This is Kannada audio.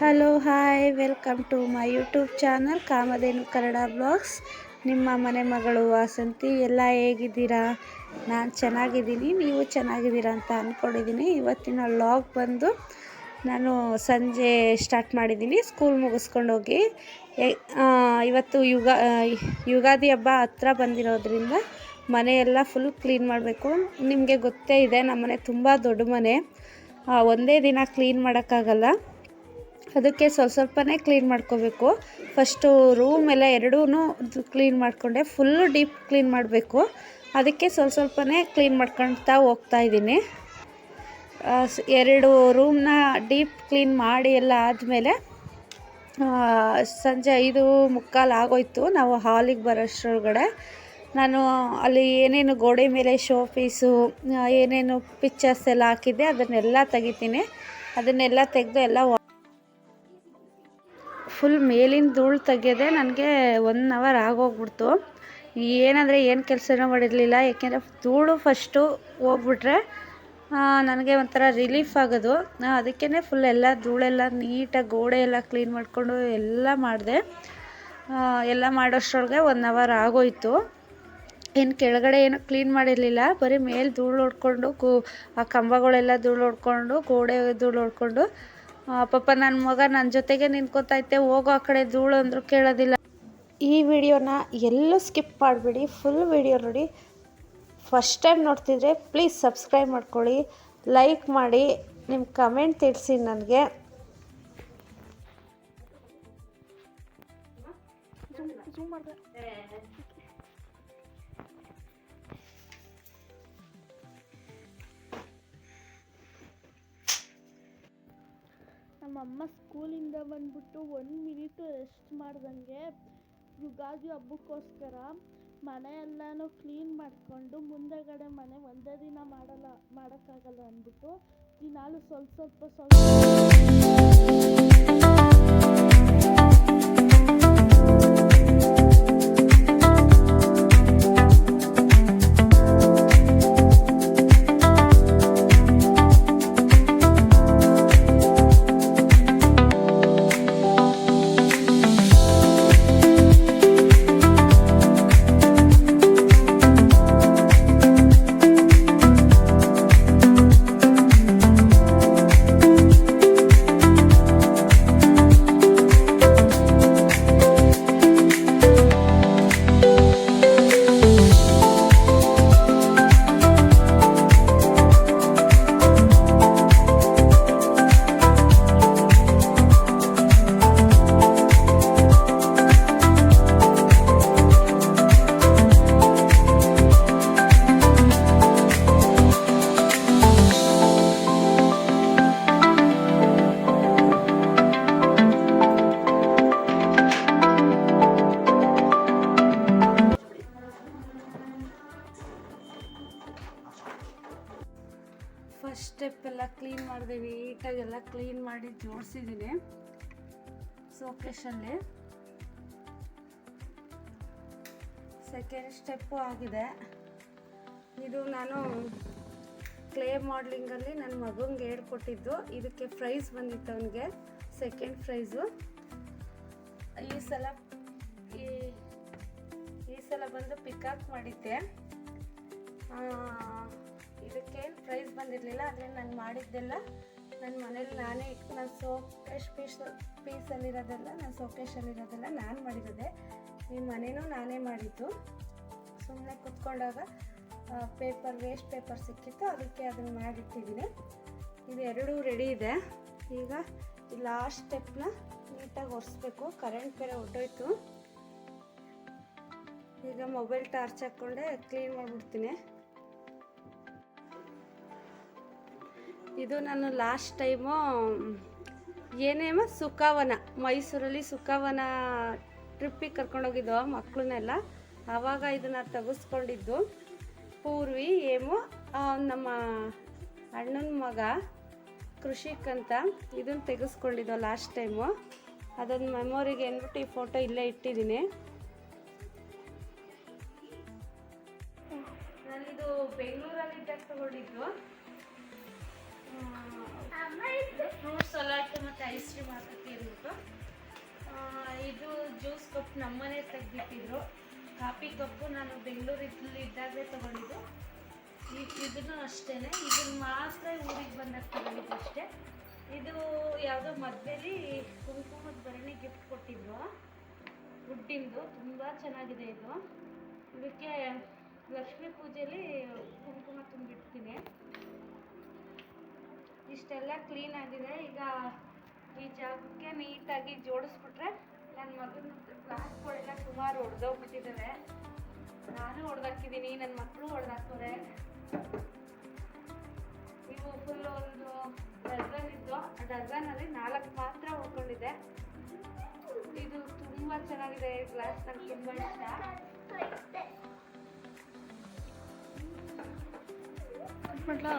Hello hi welcome to my YouTube channel Kamadhenu Kannada blogs. ನಿಮ್ಮ ಮನೆ ಮಗಳು ವಾಸಂತಿ ಎಲ್ಲ ಹೇಗಿದ್ದೀರಾ? ನಾನು ಚೆನ್ನಾಗಿದ್ದೀನಿ ನೀವು ಚೆನ್ನಾಗಿದ್ದೀರಾ ಅಂತ ಅಂದ್ಕೊಂಡಿದ್ದೀನಿ ಇವತ್ತಿನ ಲಾಗ್ ಬಂದು ನಾನು ಸಂಜೆ ಸ್ಟಾರ್ಟ್ ಮಾಡಿದ್ದೀನಿ ಸ್ಕೂಲ್ ಮುಗಿಸ್ಕೊಂಡು ಹೋಗಿ. ಆ, ಇವತ್ತು ಯುಗ ಯುಗಾದಿ ಹಬ್ಬ ಹತ್ರ ಬಂದಿರೋದ್ರಿಂದ ಮನೆಯೆಲ್ಲ ಫುಲ್ ಕ್ಲೀನ್ ಮಾಡಬೇಕು. ನಿಮಗೆ ಗೊತ್ತೇ ಇದೆ ನಮ್ಮನೆ ತುಂಬ ದೊಡ್ಡ ಮನೆ. ಒಂದೇ ದಿನ ಕ್ಲೀನ್ ಮಾಡೋಕ್ಕಾಗಲ್ಲ. ಅದಕ್ಕೆ ಸ್ವಲ್ಪ ಸ್ವಲ್ಪನೇ ಕ್ಲೀನ್ ಮಾಡ್ಕೋಬೇಕು. ಫಸ್ಟು ರೂಮ್ ಎಲ್ಲ ಎರಡೂ ಕ್ಲೀನ್ ಮಾಡಿಕೊಂಡೆ ಫುಲ್ಲು ಡೀಪ್ ಕ್ಲೀನ್ ಮಾಡಬೇಕು. ಅದಕ್ಕೆ ಸ್ವಲ್ಪ ಸ್ವಲ್ಪನೇ ಕ್ಲೀನ್ ಮಾಡ್ಕೊಳ್ತಾ ಹೋಗ್ತಾ ಇದ್ದೀನಿ. ಎರಡು ರೂಮ್ನ ಡೀಪ್ ಕ್ಲೀನ್ ಮಾಡಿ ಎಲ್ಲ ಆದಮೇಲೆ ಸಂಜೆ ಐದು ಮುಕ್ಕಾಲು ಆಗೋಯ್ತು. ನಾವು ಹಾಲಿಗೆ ಬರೋಷ್ಟರೊಳಗಡೆ ನಾನು ಅಲ್ಲಿ ಏನೇನು ಗೋಡೆ ಮೇಲೆ ಶೋ ಪೀಸು ಏನೇನು ಪಿಕ್ಚರ್ಸ್ ಎಲ್ಲ ಹಾಕಿದ್ದೆ, ಅದನ್ನೆಲ್ಲ ತೆಗಿತೀನಿ. ಅದನ್ನೆಲ್ಲ ತೆಗೆದು ಎಲ್ಲ ಫುಲ್ ಮೇಲಿನ ಧೂಳು ತೆಗೆಯೋದೇ ನನಗೆ ಒನ್ ಅವರ್ ಆಗೋಗ್ಬಿಡ್ತು. ಏನಂದರೆ ಏನು ಕೆಲಸನೂ ಮಾಡಿರಲಿಲ್ಲ ಏಕೆಂದರೆ ಧೂಳು ಫಸ್ಟು ಹೋಗ್ಬಿಟ್ರೆ ನನಗೆ ಒಂಥರ ರಿಲೀಫ್ ಆಗೋದು. ಅದಕ್ಕೇ ಫುಲ್ ಎಲ್ಲ ಧೂಳೆಲ್ಲ ನೀಟಾಗಿ ಗೋಡೆ ಎಲ್ಲ ಕ್ಲೀನ್ ಮಾಡಿಕೊಂಡು ಎಲ್ಲ ಮಾಡಿದೆ. ಎಲ್ಲ ಮಾಡೋಷ್ಟರೊಳಗೆ ಒನ್ ಅವರ್ ಆಗೋಯ್ತು. ಏನು ಕೆಳಗಡೆ ಏನು ಕ್ಲೀನ್ ಮಾಡಿರಲಿಲ್ಲ, ಬರೀ ಮೇಲೆ ಧೂಳು ಹೊಡ್ಕೊಂಡು ಕೂ ಆ ಕಂಬಗಳೆಲ್ಲ ಧೂಳು ಹೊಡ್ಕೊಂಡು ಗೋಡೆ ಧೂಳು ಹೊಡ್ಕೊಂಡು ಪಾಪ ನನ್ನ ಮಗ ನನ್ನ ಜೊತೆಗೆ ನಿಂತ್ಕೊತೈತೆ, ಹೋಗೋ ಆ ಕಡೆ ಧೂಳು ಅಂದರೂ ಕೇಳೋದಿಲ್ಲ. ಈ ವಿಡಿಯೋನ ಎಲ್ಲೂ ಸ್ಕಿಪ್ ಮಾಡಬೇಡಿ ಫುಲ್ ವಿಡಿಯೋ ನೋಡಿ. ಫಸ್ಟ್ ಟೈಮ್ ನೋಡ್ತಿದ್ರೆ ಪ್ಲೀಸ್ ಸಬ್ಸ್ಕ್ರೈಬ್ ಮಾಡ್ಕೊಳ್ಳಿ ಲೈಕ್ ಮಾಡಿ ನಿಮ್ಮ ಕಮೆಂಟ್ ತಿಳಿಸಿ ನನಗೆ. ನಮ್ಮಮ್ಮ ಸ್ಕೂಲಿಂದ ಬಂದ್ಬಿಟ್ಟು ಒಂದು ಮಿನಿಟು ರೆಸ್ಟ್ ಮಾಡ್ದಂಗೆ ಯುಗಾದಿ ಹಬ್ಬಕ್ಕೋಸ್ಕರ ಮನೆ ಕ್ಲೀನ್ ಮಾಡಿಕೊಂಡು ಮುಂದೆಗಡೆ ಮನೆ ಒಂದೇ ದಿನ ಮಾಡಲ್ಲ, ಮಾಡೋಕ್ಕಾಗಲ್ಲ ಅಂದ್ಬಿಟ್ಟು ದಿನಾಲು ಸ್ವಲ್ಪ ಸ್ವಲ್ಪ ಸ್ವಲ್ಪ ಕ್ಲೀನ್ ಮಾಡಿದೆ ನೀಟಾಗೆಲ್ಲ ಕ್ಲೀನ್ ಮಾಡಿ ಜೋಡಿಸಿದ್ದೀನಿ ಸೋಕೇಶಲ್ಲಿ ಸೆಕೆಂಡ್ ಸ್ಟೆಪ್ಪು ಆಗಿದೆ. ಇದು ನಾನು ಕ್ಲೇ ಮಾಡ್ಲಿಂಗಲ್ಲಿ ನನ್ನ ಮಗನಿಗೆ ಹೇಳ್ಕೊಟ್ಟಿದ್ದು ಇದಕ್ಕೆ ಪ್ರೈಸ್ ಬಂದಿತ್ತು ಅವನಿಗೆ. ಸೆಕೆಂಡ್ ಪ್ರೈಸು ಈ ಸಲ, ಈ ಈ ಸಲ ಬಂದು ಪಿಕಾಕ್ ಮಾಡಿದ್ದೆ. ಇದಕ್ಕೇನು ಪ್ರೈಸ್ ಬಂದಿರಲಿಲ್ಲ, ಆದರೆ ನಾನು ಮಾಡಿದ್ದೆಲ್ಲ ನನ್ನ ಮನೇಲಿ ನಾನೇ ನಾನು ಸೋಕೇಶ್ ಪೀಸ್ ಪೀಸಲ್ಲಿರೋದೆಲ್ಲ ನಾನು ಸೋಕೇಶಲ್ಲಿರೋದೆಲ್ಲ ನಾನು ಮಾಡಿರೋದೆ. ಈ ಮನೇನೂ ನಾನೇ ಮಾಡಿದ್ದು. ಸುಮ್ಮನೆ ಕುತ್ಕೊಂಡಾಗ ಪೇಪರ್ ವೇಸ್ಟ್ ಪೇಪರ್ ಸಿಕ್ಕಿತ್ತು, ಅದಕ್ಕೆ ಅದನ್ನು ಮಾಡಿಟ್ಟಿದ್ದೀನಿ. ಇದು ಎರಡೂ ರೆಡಿ ಇದೆ. ಈಗ ಲಾಸ್ಟ್ ಸ್ಟೆಪ್ನ ನೀಟಾಗಿ ಒರೆಸ್ಬೇಕು. ಕರೆಂಟ್ ಬೇರೆ ಹೊಟ್ಟೋಯ್ತು ಈಗ ಮೊಬೈಲ್ ಟಾರ್ಚ್ ಹಾಕ್ಕೊಂಡೆ ಕ್ಲೀನ್ ಮಾಡಿಬಿಡ್ತೀನಿ. ಇದು ನಾನು ಲಾಸ್ಟ್ ಟೈಮು ಏನೇಮ ಸುಖವನ, ಮೈಸೂರಲ್ಲಿ ಸುಖವನ ಟ್ರಿಪ್ಪಿಗೆ ಕರ್ಕೊಂಡೋಗಿದ್ದೋ ಮಕ್ಕಳನ್ನೆಲ್ಲ ಆವಾಗ ಇದನ್ನು ತೆಗೆಸ್ಕೊಂಡಿದ್ದು. ಪೂರ್ವಿ ಏಮು ನಮ್ಮ ಅಣ್ಣನ ಮಗ ಕೃಷಿಕ್ ಅಂತ ಇದನ್ನು ತೆಗೆಸ್ಕೊಂಡಿದ್ದು ಲಾಸ್ಟ್ ಟೈಮು ಅದೊಂದು ಮೆಮೊರಿಗೆ ಅಂದ್ಬಿಟ್ಟು ಈ ಫೋಟೋ ಇಲ್ಲೇ ಇಟ್ಟಿದ್ದೀನಿ. ನಾನಿದು ಬೆಂಗಳೂರಲ್ಲಿ ತಗೊಂಡಿದ್ದು. ಫ್ರೂಟ್ ಸಲಾಡ್ ಮತ್ತು ಐಸ್ ಕ್ರೀಮ್ ಹಾಕಕ್ಕೆ ಅಂದ್ಬಿಟ್ಟು ಇದು ಜ್ಯೂಸ್ ಕಪ್ ನಮ್ಮನೆ ತೆಗೆದಿಟ್ಟಿದ್ರು. ಕಾಫಿ ಕಪ್ಪು ನಾನು ಬೆಂಗಳೂರಿದ್ದಲ್ಲಿ ಇದ್ದಾಗಲೇ ತೊಗೊಂಡಿದ್ದು. ಇದನ್ನು ಅಷ್ಟೇ ಇದನ್ನು ಮಾತ್ರ ಊರಿಗೆ ಬಂದಾಗ ತಗೊಂಡಿದ್ದು ಅಷ್ಟೇ. ಇದು ಯಾವುದೋ ಮದುವೆಲಿ ಕುಂಕುಮದ ಬರಣಿ ಗಿಫ್ಟ್ ಕೊಟ್ಟಿದ್ರು. ಫುಡ್ಡಿಂದು ತುಂಬ ಚೆನ್ನಾಗಿದೆ ಇದು. ಇದಕ್ಕೆ ಲಕ್ಷ್ಮೀ ಪೂಜೆಯಲ್ಲಿ ಕುಂಕುಮ ತುಂಬಿಡ್ತೀನಿ. ಇಷ್ಟೆಲ್ಲ ಕ್ಲೀನ್ ಆಗಿದೆ. ಈಗ ಈ ಜಾಗಕ್ಕೆ ನೀಟಾಗಿ ಜೋಡಿಸ್ಬಿಟ್ರೆ ನನ್ನ ಮಗನ ಗ್ಲಾಸ್ಗಳೆಲ್ಲ ಸುಮಾರು ಹೊಡೆದೋಗ್ಬಿಟ್ಟಿದ್ದಾವೆ ನಾನು ಹೊಡೆದಾಕಿದ್ದೀನಿ ನನ್ನ ಮಕ್ಕಳು ಹೊಡೆದಾಕ್ತಾರೆ ಇವು ಫುಲ್ ಒಂದು ಡಜನ್ ಇದ್ದು ಆ ಡಜನಲ್ಲಿ ನಾಲ್ಕು ಮಾತ್ರ ಉಳ್ಕೊಂಡಿದೆ. ಇದು ತುಂಬ ಚೆನ್ನಾಗಿದೆ ಗ್ಲಾಸ್ ನಂಗೆ ತುಂಬ ಇಷ್ಟ. ಮಾಡ್ಲಾ